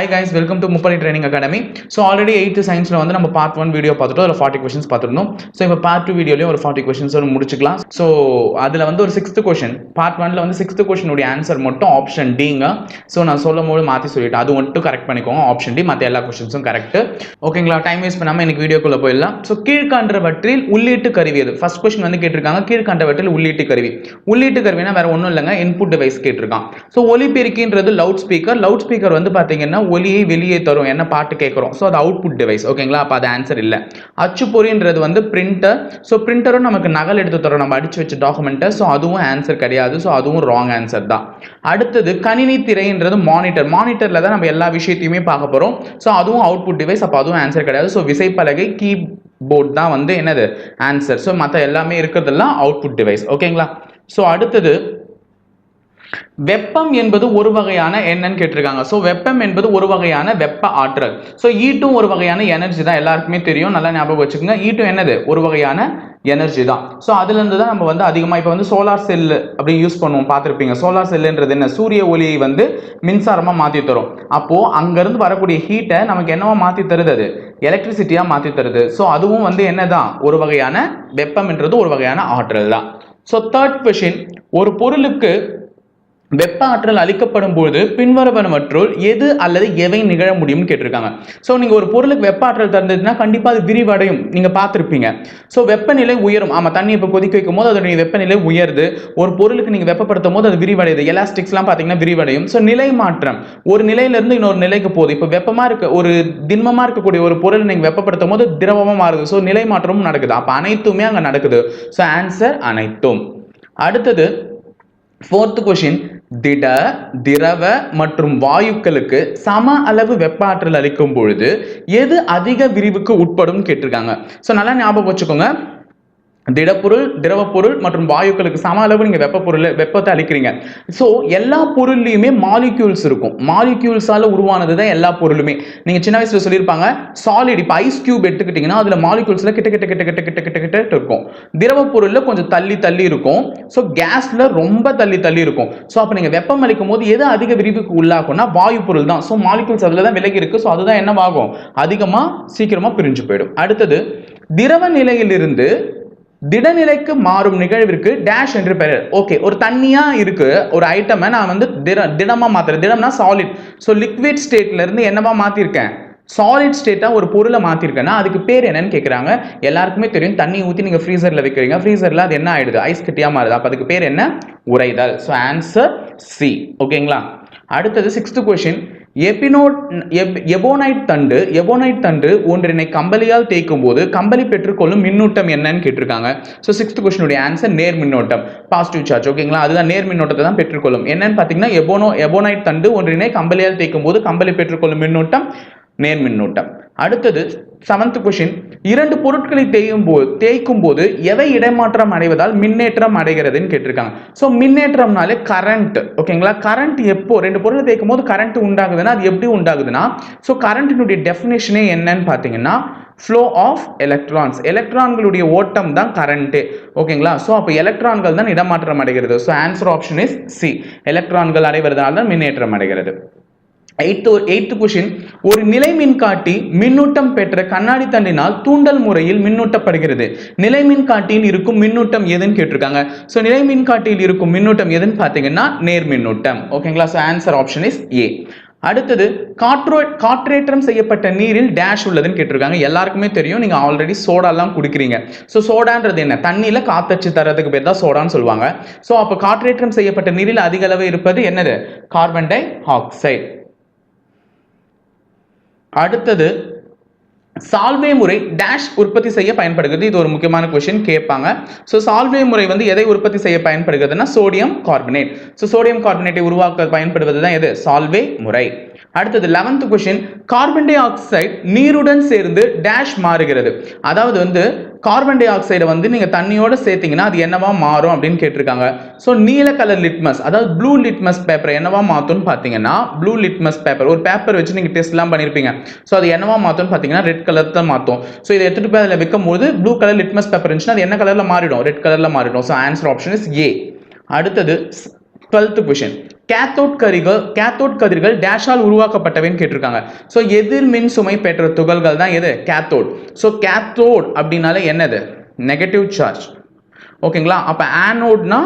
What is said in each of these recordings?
Hi guys welcome to முப்படை training academy so already eighth சயின்ஸில் வந்து நம்ம பார்ட் ஒன் வீடியோ பார்த்துட்டு ஒரு ஃபார்ட்டி கொஷின்ஸ் பார்த்துருந்தோம். ஸோ இப்போ பார்ட் டூ வீடியோலையும் ஒரு ஃபார்ட்டி கொஷின்ஸ் ஒரு முடிச்சுக்கலாம். ஸோ அதில் வந்து ஒரு சிக்ஸ்த்து கொஷின் பார்ட் ஒன்ல வந்து சிக்ஸ்த்து கொஷினுடைய ஆன்சர் மட்டும் ஆப்ஷன் டிங்க ஸோ நான் சொல்லும் போது மாற்றி சொல்லிட்டேன். அது மட்டும் கரெக்ட் பண்ணிக்கோங்க. ஆப்ஷன் டி மற்ற எல்லா கொஷின்ஸும் கரெக்ட் ஓகேங்களா டைம் வேஸ்ட் பண்ணாமல் எனக்கு வீடியோக்குள்ளே போயிடலாம். ஸோ கீழ்காண்டவற்றில் உள்ளீட்டு கருவி எது? ஃபஸ்ட் கொஷின் வந்து கேட்டிருக்காங்க. கீழ்காண்டவற்றில் உள்ளீட்டு கருவி. உள்ளீட்டு கருவினா வேற ஒன்றும் இல்லைங்க. இன்புட் டிவைஸ் கேட்டிருக்கான். ஸோ ஒலிபெருக்கின்றது லவுட் ஸ்பீக்கர் லவுட் ஸ்பீக்கர் வந்து பார்த்தீங்கன்னா ஒலியை வெளியே தரும் என்ன பாட்டு கேட்குறோம். ஸோ அது அவுட்புட் டிவைஸ் ஓகேங்களா அப்போ அது ஆன்சர் இல்லை. அச்சுப்பொறின்றது வந்து பிரிண்டர் ஸோ பிரிண்டரும் நமக்கு நகல் எடுத்து தரும். நம்ம அடிச்சு வச்ச டாக்குமெண்ட்டை ஸோ அதுவும் ஆன்சர் கிடையாது. ஸோ அதுவும் ராங் ஆன்சர் தான். அடுத்தது கணினி திரைன்றது மானிட்டர் மானிட்டரில் தான் நம்ம எல்லா விஷயத்தையுமே பார்க்க போகிறோம் ஸோ அதுவும் அவுட்புட் டிவைஸ் அப்போ அதுவும் ஆன்சர் கிடையாது. ஸோ விசைப்பலகை கீ போர்ட் தான் வந்து என்னது? ஆன்சர் ஸோ மற்ற எல்லாமே இருக்கிறதெல்லாம் அவுட்புட் டிவைஸ் ஓகேங்களா ஸோ அடுத்தது வெப்பம் என்பது ஒரு வகையான என்னன்னு கேட்டிருக்காங்க. ஸோ வெப்பம் என்பது ஒரு வகையான வெப்ப ஆற்றல். ஸோ ஈட்டும் e ஒரு வகையான எனர்ஜி தான் எல்லாருக்குமே தெரியும். நல்லா ஞாபகம் வச்சுக்கோங்க. E ஈட்டும் என்னது? ஒரு வகையான எனர்ஜி தான். ஸோ அதுலேருந்து தான் நம்ம வந்து அதிகமாக இப்போ வந்து சோலார் செல்லு அப்படி யூஸ் பண்ணுவோம். பார்த்துருப்பீங்க. சோலார் செல்லுன்றது என்ன? சூரிய ஒளியை வந்து மின்சாரமாக மாற்றி தரும். அப்போது அங்கேருந்து வரக்கூடிய ஹீட்டை நமக்கு என்னவா மாற்றி தருது அது? எலக்ட்ரிசிட்டியாக மாற்றி தருது. ஸோ அதுவும் வந்து என்ன தான் ஒரு வகையான வெப்பம்ன்றது ஒரு வகையான ஆற்றல் தான். ஸோ தேர்ட் கொஷின் ஒரு பொருளுக்கு வெப்ப ஆற்றல் அளிக்கப்படும் போது பின்வருவனவற்றுள் எது அல்லது எவை நிகழ முடியும்னு கேட்டிருக்காங்க. ஸோ நீங்கள் ஒரு பொருளுக்கு வெப்ப ஆற்றல் தந்ததுன்னா கண்டிப்பாக அது விரிவடையும். நீங்கள் பார்த்துருப்பீங்க. ஸோ வெப்பநிலை உயரும். ஆமாம் தண்ணி இப்போ கொதிக்க வைக்கும் போது அதோடைய வெப்பநிலை உயருது. ஒரு பொருளுக்கு நீங்கள் வெப்பப்படுத்தும் போது அது விரிவடையுது. எலாஸ்டிக்ஸ்லாம் பார்த்தீங்கன்னா விரிவடையும். ஸோ நிலை மாற்றம். ஒரு நிலையிலிருந்து இன்னொரு நிலைக்கு போகுது. இப்போ வெப்பமாக இருக்க ஒரு திண்மமாக இருக்கக்கூடிய ஒரு பொருள் நீங்கள் வெப்பப்படுத்தும் போது திரவமாக மாறுது. ஸோ நிலை மாற்றமும் நடக்குது. அப்போ அனைத்துமே அங்கே நடக்குது. ஸோ ஆன்சர் அனைத்தும். அடுத்தது ஃபோர்த்து கொஷின் திட திரவ மற்றும் வாயுக்களுக்கு சம அளவு வெப்ப ஆற்றல் அளிக்கும் பொழுது எது அதிக விரிவுக்கு உட்படும் கேட்டிருக்காங்க. ஸோ நல்லா ஞாபகம் வச்சுக்கோங்க. திடப்பொருள் திரவப்பொருள் மற்றும் வாயுக்களுக்கு சம அளவு நீங்கள் வெப்ப பொருள் வெப்பத்தை அளிக்கிறீங்க. ஸோ எல்லா பொருள்லையுமே மாலிக்யூல்ஸ் இருக்கும். மாலிக்யூல்ஸால் உருவானது தான் எல்லா பொருளுமே. நீங்கள் சின்ன வயசில் சொல்லியிருப்பாங்க சாலிட் இப்போ ஐஸ் கியூப் எடுத்துக்கிட்டிங்கன்னா அதில் மாலிக்யூல்ஸில் கிட்ட கிட்ட கிட்ட கிட்ட கிட்ட கிட்ட கிட்ட இருக்கும். திரவ பொருளில் கொஞ்சம் தள்ளி தள்ளி இருக்கும். ஸோ கேஸில் ரொம்ப தள்ளி தள்ளி இருக்கும். ஸோ அப்போ நீங்கள் வெப்பம் அளிக்கும் போது எது அதிக விரிவுக்கு உள்ளாகும்னா வாயு பொருள் தான். ஸோ மாலிக்யூல்ஸ் அதில் தான் விலகி இருக்குது ஸோ அதுதான் என்னவாகும்? அதிகமாக சீக்கிரமாக பிரிஞ்சு போயிடும். அடுத்தது திரவ நிலையிலிருந்து திடநிலைக்கு மாறும் நிகழ்விற்கு டேஷ் என்று பெயர். ஓகே ஒரு தண்ணியா இருக்கு ஒரு ஐட்டமை நான் வந்து திட திடமா மாத்துறேன். திடம்னா சாலிட் ஸோ லிக்விட் ஸ்டேட்ல இருந்து என்னவா மாத்திருக்கேன்? சாலிட் ஸ்டேட்டாக ஒரு பொருளை மாற்றிருக்கேன்னா அதுக்கு பேர் என்னன்னு கேட்குறாங்க எல்லாருக்குமே தெரியும் தண்ணி ஊற்றி நீங்கள் ஃப்ரீசரில் வைக்கிறீங்க. ஃப்ரீசரில் அது என்ன ஆயிடுது? ஐஸ் கட்டியாக மாறுது. அப்போ அதுக்கு பேர் என்ன? உரைதல் ஸோ ஆன்சர் சி ஓகேங்களா அடுத்தது சிக்ஸ்த்து கொஷின் எபினோட் எபோனைட் தண்டு எபோனைட் தண்டு ஒன்றினை கம்பளியால் தேய்க்கும் போது கம்பளி பெற்றுக்கொள்ளும் மின்னூட்டம் என்னன்னு கேட்டிருக்காங்க. ஸோ சிக்ஸ்த் கொஸ்டினுடைய ஆன்சர் நேர் மின்னோட்டம். பாசிட்டிவ் சார்ஜ் ஓகேங்களா அதுதான் நேர் மின்னோட்டத்தை தான் பெற்றுக்கொள்ளும். என்னன்னு பார்த்தீங்கன்னா எபோனோ எபோனைட் தண்டு ஒன்றினை கம்பளியால் தேய்க்கும் போது கம்பளி பெற்றுக்கொள்ளும் மின்னூட்டம் நேர் மின்னூட்டம். அடுத்தது செவன்த் கொஷின் இரண்டு பொருட்களை தேயும் போது தேய்க்கும் போது எதை இடமாற்றம் அடைவதால் மின்னேற்றம் அடைகிறதுன்னு கேட்டிருக்காங்க. ஸோ மின்னேற்றம்னாலே கரண்ட் ஓகேங்களா கரண்ட் எப்போ ரெண்டு பொருளை தேய்க்கும் போது கரண்ட் உண்டாகுதுன்னா அது எப்படி உண்டாகுதுன்னா ஸோ கரண்ட்டினுடைய டெஃபினேஷனே என்னன்னு பார்த்தீங்கன்னா ஃப்ளோ ஆஃப் எலக்ட்ரான்ஸ் எலக்ட்ரான்களுடைய ஓட்டம் தான் கரண்ட்டு ஓகேங்களா ஸோ அப்போ எலக்ட்ரான்கள் தான் இடமாற்றம் அடைகிறது. So answer option is C எலக்ட்ரான்கள் அடைவதனால தான் மின்னேற்றம் அடைகிறது. எயித்து எயித்து கொஷின் ஒரு நிலை மின்காட்டி மின்னூட்டம் பெற்ற கண்ணாடி தண்டினால் தூண்டல் முறையில் மின்னூட்டப்படுகிறது. நிலை மின்காட்டியில் இருக்கும் மின்னூட்டம் எதுன்னு கேட்டிருக்காங்க. ஸோ நிலை மின்காட்டியில் இருக்கும் மின்னூட்டம் எதுன்னு பார்த்தீங்கன்னா நேர் மின்னூட்டம். ஓகேங்களா so answer option is A அடுத்தது காற்றோ காற்றேற்றம் செய்யப்பட்ட நீரில் டேஷ் உள்ளதுன்னு கேட்டிருக்காங்க. எல்லாருக்குமே தெரியும். நீங்கள் ஆல்ரெடி சோடாலாம் குடிக்கிறீங்க. ஸோ சோடான்றது என்ன? தண்ணியில் காத்தச்சு தரதுக்கு பேர் தான் சோடான்னு சொல்லுவாங்க. ஸோ அப்போ காற்றேற்றம் செய்யப்பட்ட நீரில் அதிக அளவு இருப்பது என்னது? கார்பன் டை ஆக்சைடு அடுத்தது சால்வே முறை டேஷ் உற்பத்தி செய்ய பயன்படுகிறது. இது ஒரு முக்கியமான கொஷின் கேட்பாங்க. ஸோ சால்வே முறை வந்து எதை உற்பத்தி செய்ய பயன்படுகிறதுனா சோடியம் கார்பனேட் ஸோ சோடியம் கார்பனேட்டை உருவாக்க பயன்படுவது தான் எது? சால்வே முறை. அடுத்தது eleventh question carbon dioxide நீருடன் சேர்ந்து டேஷ் மாறுகிறது. அதாவது வந்து கார்பன் டை ஆக்சைடை வந்து நீங்கள் தண்ணியோட சேர்த்தீங்கன்னா அது என்னவா மாறும் அப்படின்னு கேட்டிருக்காங்க. ஸோ நீல கலர் லிட்மஸ் அதாவது ப்ளூ லிட்மஸ் பேப்பரை என்னவா மாற்றும்னு பார்த்தீங்கன்னா ப்ளூ லிட்மஸ் பேப்பர் ஒரு பேப்பர் வச்சு நீங்கள் டெஸ்ட்லாம் பண்ணியிருப்பீங்க ஸோ அது என்னவா மாற்றும்னு பார்த்தீங்கன்னா ரெட் கலர் தான் மாற்றும் ஸோ இதை எடுத்துகிட்டு போய் அதில் விற்கும்போது ப்ளூ கலர் லிட்மஸ் பேப்பர் இருந்துச்சுன்னா அது என்ன கலரில் மாறிடும்? ரெட் கலரில் மாறிடும். So answer option is A அடுத்தது டுவெல்த் கொஷின் கேத்தோட் கதிர்கள் கேத்தோட் கதிர்கள் டேஷால் உருவாக்கப்பட்டவைன்னு கேட்டிருக்காங்க. ஸோ எதிர் மின் சுமை பெற்ற துகள்கள் தான் எது? கேத்தோட் ஸோ கேத்தோட் அப்படின்னாலே என்னது? நெகட்டிவ் சார்ஜ் ஓகேங்களா அப்போ ஆனோட்னா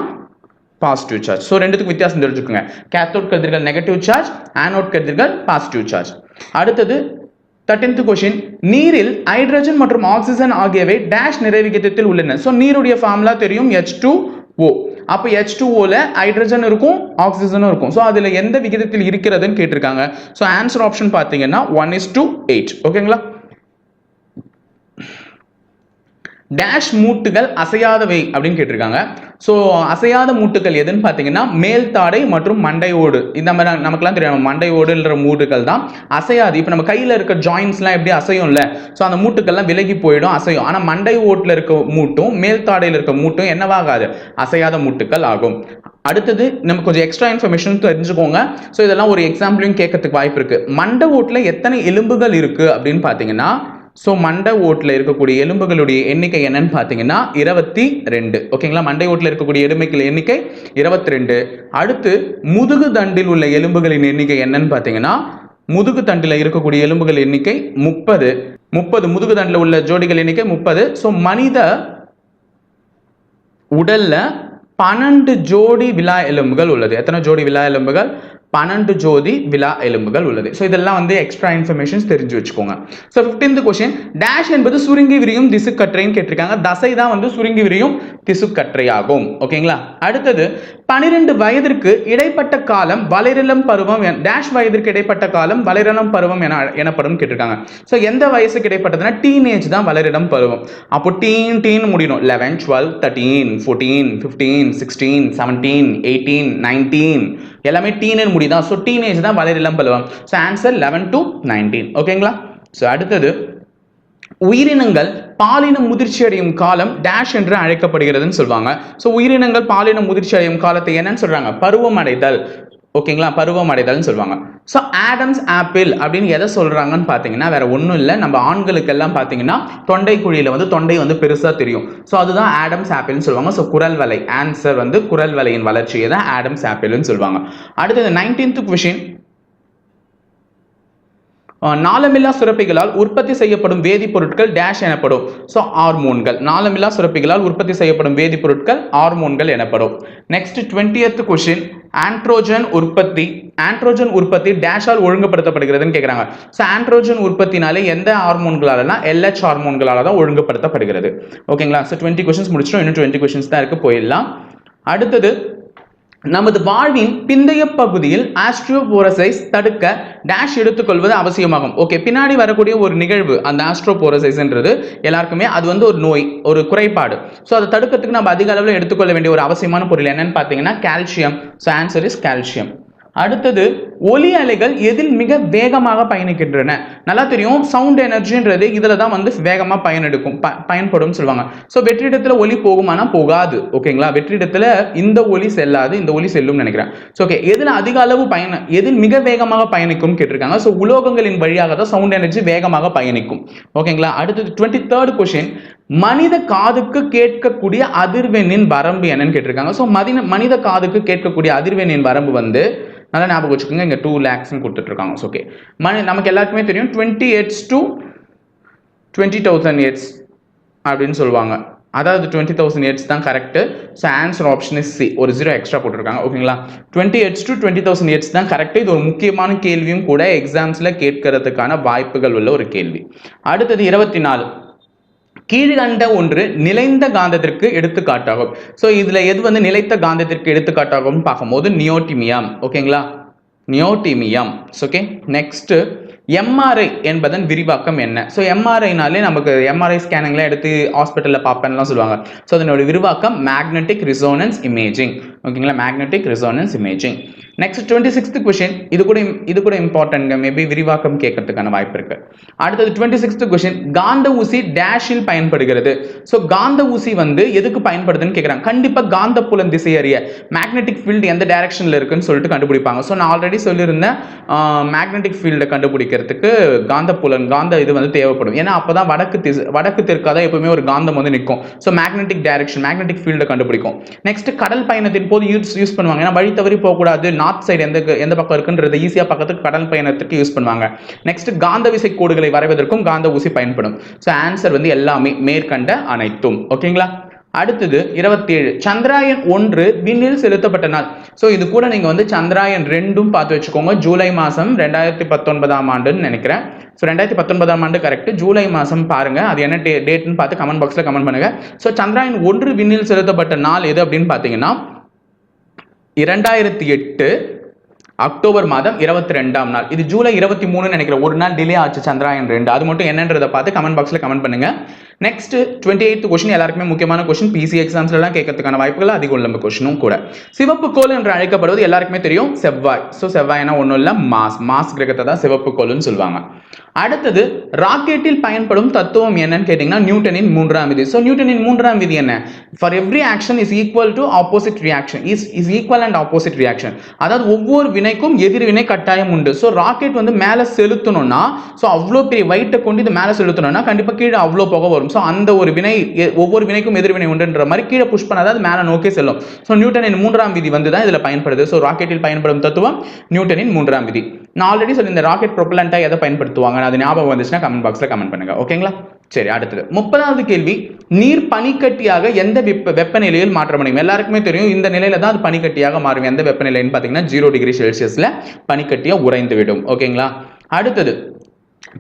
பாசிட்டிவ் சார்ஜ் ஸோ ரெண்டுத்துக்கும் வித்தியாசம் தெரிஞ்சுக்கோங்க. கேத்தோட் கதிர்கள் நெகட்டிவ் சார்ஜ் ஆனோட் கதிர்கள் பாசிட்டிவ் சார்ஜ் அடுத்தது தேர்டீன்த் கொஷின் நீரில் ஹைட்ரஜன் மற்றும் ஆக்சிஜன் ஆகியவை டேஷ் நிறைவிகிதத்தில் உள்ளன. ஸோ நீருடைய ஃபார்முலா தெரியும் ஹெச் டூ ஓ அப்போ ஹெச் டூஓவில் ஹைட்ரஜன் இருக்கும் ஆக்சிஜனும் இருக்கும். ஸோ அதில் எந்த விகிதத்தில் இருக்கிறதுன்னு கேட்டிருக்காங்க. ஸோ ஆன்சர் ஆப்ஷன் பார்த்தீங்கன்னா ஒன் இஸ் டூ எயிட் ஓகேங்களா டேஷ் மூட்டுகள் அசையாதவை அப்படின்னு கேட்டிருக்காங்க. ஸோ அசையாத மூட்டுகள் எதுன்னு பார்த்தீங்கன்னா மேல் தாடை மற்றும் மண்டை ஓடு. இந்த மாதிரி நமக்குலாம் தெரியும். மண்டை ஓடுன்ற மூட்டுகள் தான் அசையாது. இப்போ நம்ம கையில் இருக்க ஜாயின்ஸ்லாம் எப்படி அசையும்ல? ஸோ அந்த மூட்டுக்கள்லாம் விலகி போயிடும் அசையும். ஆனால் மண்டை ஓட்டில் இருக்க மூட்டும் மேல் தாடையில் இருக்க மூட்டும் என்னவாகாது? அசையாத மூட்டுகள் ஆகும். அடுத்தது நம்ம கொஞ்சம் எக்ஸ்ட்ரா இன்ஃபர்மேஷன் தெரிஞ்சுக்கோங்க. ஸோ இதெல்லாம் ஒரு எக்ஸாம்பிளையும் கேட்கறதுக்கு வாய்ப்பு இருக்குது மண்டை ஓட்டில் எத்தனை எலும்புகள் இருக்குது அப்படின்னு பார்த்தீங்கன்னா ஸோ மண்டை ஓட்டில் இருக்கக்கூடிய எலும்புகளுடைய எண்ணிக்கை என்னன்னு பார்த்தீங்கன்னா இருபத்தி ரெண்டு. ஓகேங்களா மண்டை ஓட்டில் இருக்கக்கூடிய எலும்புகள் எண்ணிக்கை இருபத்தி ரெண்டு. அடுத்து முதுகு தண்டில் உள்ள எலும்புகளின் எண்ணிக்கை என்னன்னு பார்த்தீங்கன்னா முதுகு தண்டில் இருக்கக்கூடிய எலும்புகள் எண்ணிக்கை முப்பது. முப்பது முதுகு தண்டில் உள்ள ஜோடிகள் எண்ணிக்கை முப்பது. ஸோ மனித உடல்ல பன்னெண்டு ஜோடி விழா எலும்புகள் உள்ளது. எத்தனை ஜோடி விழா எலும்புகள்? பன்னெண்டு ஜோதி விழா எலும்புகள் உள்ளது. ஸோ இதெல்லாம் வந்து எக்ஸ்ட்ரா இன்ஃபர்மேஷன்ஸ் தெரிஞ்சு வச்சுக்கோங்க. ஸோ ஃபிஃப்டீன்த் கொஸ்டின் டேஷ் என்பது சுருங்கி விரியும் திசுக்கற்றைன்னு கேட்டிருக்காங்க. தசை தான் வந்து சுருங்கி விரியும் திசு கற்றையாகும் ஓகேங்களா அடுத்தது பனிரெண்டு வயதிற்கு இடைப்பட்ட காலம் வளரிளம் பருவம் டேஷ் வயதிற்கு இடைப்பட்ட காலம் வளரிளம் பருவம் என எனப்படும் கேட்டிருக்காங்க. ஸோ எந்த வயசுக்கு இடைப்பட்டதுன்னா டீனேஜ் தான் வளரிடம் பருவம். அப்போ டீன் டீன் முடியணும். Eleven twelve thirteen fourteen fifteen sixteen seventeen eighteen nineteen எல்லாமே டீனேஜு முடி தான். ஸோ டீனேஜ் தான் வளரிளம் பருவம். So answer eleven to nineteen ஓகேங்களா ஸோ அடுத்தது உயிரினங்கள் பாலினம் முதிர்ச்சி அடையும் காலம் டேஷ் என்று அழைக்கப்படுகிறதுன்னு சொல்லுவாங்க. ஸோ உயிரினங்கள் பாலினம் முதிர்ச்சி அடையும் காலத்தை என்னன்னு சொல்றாங்க? பருவம் அடைதல் ஓகேங்களா? பருவம் அடைதல்னு சொல்லுவாங்க. ஸோ ஆடம்ஸ் ஆப்பிள் அப்படின்னு எதை சொல்கிறாங்கன்னு பார்த்தீங்கன்னா வேற ஒன்றும் இல்லை. நம்ம ஆண்களுக்கெல்லாம் பார்த்தீங்கன்னா தொண்டை குழியில் வந்து தொண்டை வந்து பெருசாக தெரியும். ஸோ அதுதான் ஆடம்ஸ் ஆப்பிள்னு சொல்லுவாங்க. ஸோ குரல் வலை. ஆன்சர் வந்து குரல் வலையின் வளர்ச்சியை தான் ஆடம்ஸ் ஆப்பிள்னு சொல்லுவாங்க. அடுத்தது நைன்டீன்த் கொஷின் நாளமில்லா சுரப்பிகளால் உற்பத்தி செய்யப்படும் வேதிப்பொருட்கள் டேஷ் எனப்படும். ஸோ ஹார்மோன்கள் நாளமில்லா சுரப்பிகளால் உற்பத்தி செய்யப்படும் வேதிப்பொருட்கள் ஹார்மோன்கள் எனப்படும். நெக்ஸ்ட் டுவெண்ட்டியத் கொஷின் ஆண்ட்ரோஜன் உற்பத்தி. ஆண்ட்ரோஜன் உற்பத்தி டேஷால் ஒழுங்குபடுத்தப்படுகிறதுன்னு கேட்குறாங்க ஸோ ஆண்ட்ரோஜன் உற்பத்தினாலே எந்த ஹார்மோன்களாலனா எல்ஹெச் ஹார்மோன்களால் தான் ஒழுங்குபடுத்தப்படுகிறது. ஓகேங்களா ஸோ டுவெண்ட்டி கொஷின்ஸ் முடிச்சிடும் இன்னும் டுவெண்ட்டி கொஷின்ஸ் தான் இருக்குது போயிடலாம். அடுத்தது நமது வாழ்வின் பிந்தைய பகுதியில் ஆஸ்ட்ரோபோரசைஸ் தடுக்க டேஷ் எடுத்துக்கொள்வது அவசியமாகும். ஓகே பின்னாடி வரக்கூடிய ஒரு நிகழ்வு அந்த ஆஸ்ட்ரோபோரசைஸ்ன்றது எல்லாருக்குமே அது வந்து ஒரு நோய் ஒரு குறைபாடு. ஸோ அதை தடுக்கிறதுக்கு நம்ம அதிக அளவில் எடுத்துக்கொள்ள வேண்டிய ஒரு அவசியமான பொருள் என்னன்னு பார்த்தீங்கன்னா calcium so answer is calcium அடுத்தது ஒலி அலைகள் எதில் மிக வேகமாக பயணிக்கின்றன. நல்லா தெரியும் சவுண்ட் எனர்ஜின்றது இதில் தான் வந்து வேகமாக பயனெடுக்கும் ப பயன்படும் சொல்லுவாங்க. ஸோ வெற்றிடத்தில் ஒலி போகுமானா போகாது ஓகேங்களா? வெற்றிடத்தில் இந்த ஒலி செல்லாது இந்த ஒலி செல்லும் நினைக்கிறேன். ஸோ ஓகே எதில் அதிக அளவு பயண எதில் மிக வேகமாக பயணிக்கும் கேட்டிருக்காங்க. ஸோ உலோகங்களின் வழியாக தான் சவுண்ட் எனர்ஜி வேகமாக பயணிக்கும் ஓகேங்களா? அடுத்தது டுவெண்ட்டி தேர்ட் கொஷின் மனித காதுக்கு கேட்கக்கூடிய அதிர்வெண்ணின் வரம்பு என்னன்னு கேட்டிருக்காங்க. ஸோ மதின மனித காதுக்கு கேட்கக்கூடிய அதிர்வெண்ணின் வரம்பு வந்து நல்லா ஞாபகம் வச்சுக்கோங்க. இங்கே டூ லேக்ஸ்னு கொடுத்துட்ருக்காங்க. ஓகே மணி நமக்கு எல்லாருக்குமே தெரியும். Twenty hertz to twenty thousand hertz அப்படின்னு சொல்லுவாங்க. அதாவது டுவெண்ட்டி தௌசண்ட் எட்ஸ் தான் correct so answer option is C ஒரு ஜீரோ எக்ஸ்ட்ரா போட்டிருக்காங்க. ஓகேங்களா twenty hertz to twenty thousand hertz தான் கரெக்ட் இது ஒரு முக்கியமான கேள்வியும் கூட எக்ஸாம்ஸில் கேட்கறதுக்கான வாய்ப்புகள் உள்ள ஒரு கேள்வி. அடுத்தது இருபத்தி நாலு. கீழ்கண்ட ஒன்று நிலைந்த காந்தத்திற்கு எடுத்துக்காட்டாகும். ஸோ இதுல எது வந்து நிலைத்த காந்தத்திற்கு எடுத்துக்காட்டாகும் பார்க்கும்போது நியோட்டிமியம். ஓகேங்களா நியோட்டிமியம். ஓகே நெக்ஸ்ட் எம்ஆர்ஐ என்பதன் விரிவாக்கம் என்ன? ஸோ எம்ஆர்ஐனாலே நமக்கு எம்ஆர்ஐ ஸ்கேனிங்லாம் எடுத்து ஹாஸ்பிட்டலில் பார்ப்பேன்லாம் சொல்லுவாங்க. ஸோ அதனோட விரிவாக்கம் மேக்னெட்டிக் ரிசோனன்ஸ் இமேஜிங் ஓகேங்களா magnetic resonance imaging next twenty sixth question இது கூட இது கூட இம்பார்ட்டன்ட்ங்க மேபி விரிவாக்கம் கேட்கறதுக்கான வாய்ப்பு இருக்கு. அடுத்தது டுவெண்ட்டி சிக்ஸ்த் கொஷின் காந்த ஊசி டேஷில் பயன்படுகிறது. ஸோ காந்த ஊசி வந்து எதுக்கு பயன்படுதுன்னு கேட்குறாங்க கண்டிப்பாக காந்த புலம் திசை அறிய மேக்னெட்டிக் ஃபீல்டு எந்த டைரக்ஷனில் இருக்குன்னு சொல்லிட்டு கண்டுபிடிப்பாங்க. ஸோ நான் ஆல்ரெடி சொல்லியிருந்தேன் மேக்னெட்டிக் ஃபீல்டை கண்டுபிடிக்கிறதுக்கு காந்த புலம் காந்த இது வந்து தேவைப்படும். ஏன்னா அப்போ தான் வடக்கு திசை வடக்கு தெற்காக தான் எப்பவுமே ஒரு காந்தம் வந்து நிற்கும். ஸோ மேக்னெட்டிக் டைரக்ஷன் மேக்னெட்டிக் ஃபீல்டை கண்டுபிடிக்கும். நெக்ஸ்ட் கடல் பயணத்தின் எப்போது யூஸ் யூஸ் பண்ணுவாங்க. ஏன்னா வழி தவறி போகக்கூடாது. நார்த் சைடு எந்த எந்த பக்கம் இருக்குன்றது ஈஸியாக பக்கத்துக்கு கடல் பயணத்துக்கு யூஸ் பண்ணுவாங்க. நெக்ஸ்ட் காந்த விசை கோடுகளை வரைவதற்கும் காந்த ஊசி பயன்படும். ஸோ ஆன்சர் வந்து எல்லாமே மேற்கண்ட அனைத்தும். ஓகேங்களா அடுத்தது இருபத்தேழு. சந்திராயன் ஒன்று விண்ணில் செலுத்தப்பட்ட நாள். ஸோ இது கூட நீங்கள் வந்து சந்திராயன் ரெண்டும் பார்த்து வச்சுக்கோங்க. ஜூலை மாதம் ரெண்டாயிரத்தி பத்தொன்பதாம் ஆண்டுன்னு நினைக்கிறேன். ஸோ ரெண்டாயிரத்தி பத்தொன்பதாம் ஆண்டு கரெக்ட் ஜூலை மாதம் பாருங்கள் அது என்ன டே டேட்னு பார்த்து கமெண்ட் பாக்ஸில் கமெண்ட் பண்ணுங்கள் ஸோ சந்திராயன் ஒன்று விண்ணில் செலுத்தப்பட்ட நாள் எது அப்படின்னு பார்த்தீங்கன்னா இரண்டாயிரத்தி எட்டு அக்டோபர் மாதம் இருபத்தி ரெண்டாம் நாள். இது ஜூலை இருபத்தி மூணு நினைக்கிறேன். ஒரு நாள் டிலே ஆச்சு சந்திராயன் ரெண்டு. அது மட்டும் என்னன்றதை பார்த்து கமெண்ட் பாக்ஸில் கமெண்ட் பண்ணுங்க. நெக்ஸ்ட் டுவெண்ட்டி எய்த் கொஸ்டின் எல்லாருக்குமே முக்கியமான கொஸ்டின் பிசி எக்ஸாம்ஸ்லாம் கேட்கறதுக்கான வாய்ப்புகள் அதிகம் உள்ள கொஸ்டினும் கூட. சிவப்பு கோள் என்று அழைக்கப்படுவது எல்லாருக்குமே தெரியும். செவ்வாய். ஸோ செவ்வாய்னா ஒன்றும் இல்லை மாஸ். மாஸ் கிரகத்தை தான் சிவப்பு கோல்னு சொல்லுவாங்க. அடுத்தது ராக்கெட்டில் பயன்படும் தத்துவம் என்னன்னு கேட்டிங்கன்னா நியூட்டனின் மூன்றாம் விதி. ஸோ நியூட்டனின் மூன்றாம் விதி என்ன? For every action is equal to opposite reaction is is equal and opposite reaction அதாவது ஒவ்வொரு வினைக்கும் எதிர்வினை கட்டாயம் உண்டு. ஸோ ராக்கெட் வந்து மேலே செலுத்தணும்னா ஸோ அவ்வளோ பெரிய வெயிட்டை கொண்டு இது மேலே செலுத்தணும்னா கண்டிப்பாக கீழே அவ்வளோ புகை வரும். ஸோ அந்த ஒரு வினை ஒவ்வொரு வினைக்கும் எதிர்வினை உண்டுன்ற மாதிரி கீழே புஷ் பண்ணாதான் அது மேலே நோக்கி செல்லும். ஸோ நியூட்டனின் மூன்றாம் விதி வந்து தான் இதில் பயன்படுது. ஸோ ராக்கெட்டில் பயன்படும் தத்துவம் நியூட்டனின் மூன்றாம் விதி. நான் ஆல்ரெடி சொல்லி இந்த ராக்கெட் ப்ரொப்பலண்ட்டாக எதை பயன்படுத்துவாங்க அது ஞாபகம் வந்துச்சுன்னா கமெண்ட் பாக்ஸில் கமெண்ட் பண்ணுங்க. ஓகேங்களா சரி அடுத்தது. முப்பதாவது கேள்வி. நீர் பனிக்கட்டியாக எந்த வெப்ப வெப்பநிலையில் மாற்றமடையும் எல்லாருக்குமே தெரியும் இந்த நிலையில தான் அது பனிக்கட்டியாக மாறும். எந்த வெப்பநிலைன்னு பார்த்தீங்கன்னா ஜீரோ டிகிரி செல்சியஸில் பனிக்கட்டியாக உறைந்து விடும் ஓகேங்களா அடுத்தது.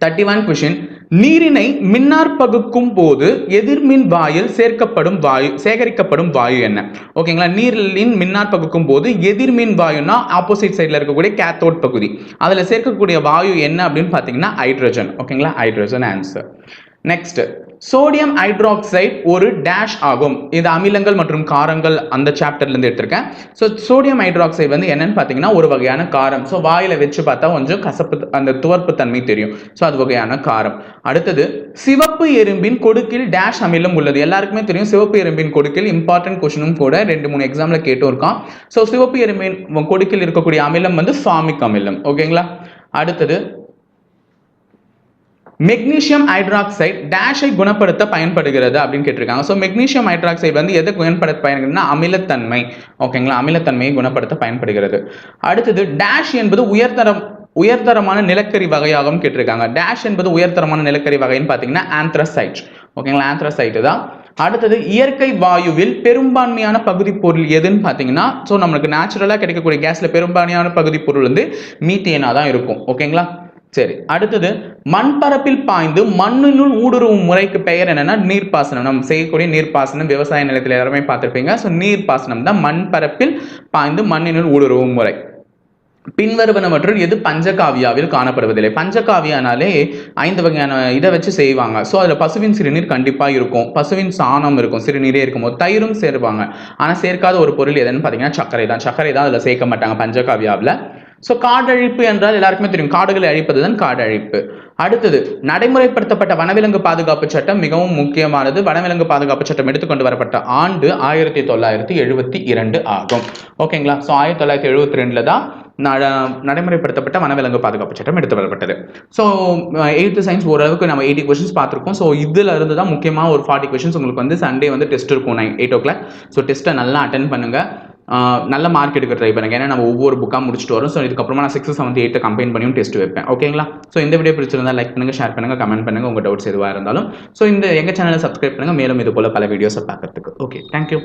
தேர்ட்டி ஒன் கொஷின் நீரினை மின்னார் பகுக்கும் போது எதிர்மின் வாயில் சேர்க்கப்படும் வாயு சேகரிக்கப்படும் வாயு என்ன? ஓகேங்களா நீரின் மின்னார் பகுக்கும் போது எதிர்மின் வாயுனா ஆப்போசிட் சைடில் இருக்கக்கூடிய கேத்தோட் பகுதி. அதில் சேர்க்கக்கூடிய வாயு என்ன அப்படின்னு பார்த்தீங்கன்னா ஹைட்ரஜன் ஓகேங்களா hydrogen answer next sodium hydroxide ஒரு டேஷ் ஆகும். இது அமிலங்கள் மற்றும் காரங்கள் அந்த சாப்டர்லேருந்து எடுத்திருக்கேன். ஸோ சோடியம் ஹைட்ராக்சைடு வந்து என்னன்னு பார்த்தீங்கன்னா ஒரு வகையான காரம். ஸோ வாயில வச்சு பார்த்தா கொஞ்சம் கசப்பு அந்த துவர்ப்பு தன்மை தெரியும். ஸோ அது வகையான காரம். அடுத்தது சிவப்பு எறும்பின் கொடுக்கில் டேஷ் அமிலம் உள்ளது. எல்லாருக்குமே தெரியும் சிவப்பு எறும்பின் கொடுக்கில் இம்பார்ட்டன்ட் கொஷினும் கூட ரெண்டு மூணு எக்ஸாம்ல கேட்டும் இருக்கான். ஸோ சிவப்பு எறும்பின் கொடுக்கில் இருக்கக்கூடிய அமிலம் வந்து ஃபார்மிக் அமிலம். ஓகேங்களா அடுத்தது மெக்னீஷியம் ஹைட்ராக்சைடு டேஷை குணப்படுத்த பயன்படுகிறது அப்படின்னு கேட்டிருக்காங்க. ஸோ மெக்னீஷியம் ஹைட்ராக்சைடு வந்து எதை குணப்படுத்த பயன்படுதுன்னா அமிலத்தன்மை. ஓகேங்களா அமிலத்தன்மையை குணப்படுத்த பயன்படுகிறது. அடுத்தது டேஷ் என்பது உயர்தரம் உயர்தரமான நிலக்கரி வகையாகவும் கேட்டிருக்காங்க. டேஷ் என்பது உயர்தரமான நிலக்கரி வகைன்னு பார்த்தீங்கன்னா ஆந்த்ரசைட் ஓகேங்களா ஆந்த்ரசைட்டு தான். அடுத்தது இயற்கை வாயுவில் பெரும்பான்மையான பகுதி பொருள் எதுன்னு பார்த்தீங்கன்னா ஸோ நம்மளுக்கு நேச்சுரலாக கிடைக்கக்கூடிய கேஸில் பெரும்பான்மையான பகுதி பொருள் வந்து மீத்தேனாக தான் இருக்கும். ஓகேங்களா சரி அடுத்தது மண்பரப்பில் பாய்ந்து மண்ணினுள் ஊடுருவும் முறைக்கு பெயர் என்னன்னா நீர்ப்பாசனம். நம்ம செய்யக்கூடிய நீர்ப்பாசனம் விவசாய நிலத்தில் எல்லாருமே பார்த்துருப்பீங்க. ஸோ நீர்ப்பாசனம் தான் மண்பரப்பில் பாய்ந்து மண்ணினுள் ஊடுருவும் முறை. பின்வருவனவற்றுள் எது பஞ்சகாவியாவில் காணப்படுவதில்லை. பஞ்சகாவியானாலே ஐந்து வகையான இதை வச்சு செய்வாங்க. ஸோ அதில் பசுவின் சிறுநீர் கண்டிப்பாக இருக்கும். பசுவின் சாணம் இருக்கும். சிறுநீரே இருக்கும் போது தயிரும் சேருவாங்க. ஆனால் சேர்க்காத ஒரு பொருள் எதுன்னு பார்த்தீங்கன்னா சர்க்கரை தான். சர்க்கரை தான் அதில் சேர்க்க மாட்டாங்க பஞ்சகாவியாவில். ஸோ காடழிப்பு என்றால் எல்லாருக்குமே தெரியும். காடுகளை அழிப்பது தான் காடழிப்பு. அடுத்தது நடைமுறைப்படுத்தப்பட்ட வனவிலங்கு பாதுகாப்பு சட்டம் மிகவும் முக்கியமானது. வனவிலங்கு பாதுகாப்பு சட்டம் எடுத்துக்கொண்டு வரப்பட்ட ஆண்டு ஆயிரத்தி தொள்ளாயிரத்தி எழுபத்தி இரண்டு ஆகும். ஓகேங்களா ஸோ ஆயிரத்தி தொள்ளாயிரத்தி எழுபத்தி ரெண்டில் தான் நட நடைமுறைப்படுத்தப்பட்ட வனவிலங்கு பாதுகாப்பு சட்டம் எடுத்து வரப்பட்டது. ஸோ எயித்து சயின்ஸ் ஓரளவுக்கு நம்ம எயிட்டி கொஷின்ஸ் பார்த்துருக்கோம். ஸோ இதில் இருந்து தான் முக்கியமாக ஒரு ஃபார்ட்டி கொஷின்ஸ் உங்களுக்கு வந்து சண்டே வந்து டெஸ்ட் இருக்கும் nine eight o'clock so டெஸ்ட்டை நல்லா அட்டன் பண்ணுங்கள் நல்ல மார்க் எடுக்க ட்ரை பண்ணுங்க ஏன்னா நம்ம ஒவ்வொரு புக்காக முடிச்சுட்டு வரும். ஸோ இதுக்கப்புறமா நான் சிக்ஸ் செவன்த் எயிட்டை கம்பைன் பண்ணியும் டெஸ்ட் வைப்பேன். ஓகேங்களா ஸோ இந்த வீடியோ பிடிச்சிருந்தா லைக் பண்ணுங்க ஷேர் பண்ணுங்க கமெண்ட் பண்ணுங்க. உங்கள் டவுட்ஸ் எதுவாக இருந்தாலும். ஸோ இந்த எங்கள் சேனலை சப்ஸ்கிரைப் பண்ணுங்க. மேலும் இது போல பல வீடியோஸை பார்க்கறதுக்கு. Okay thank you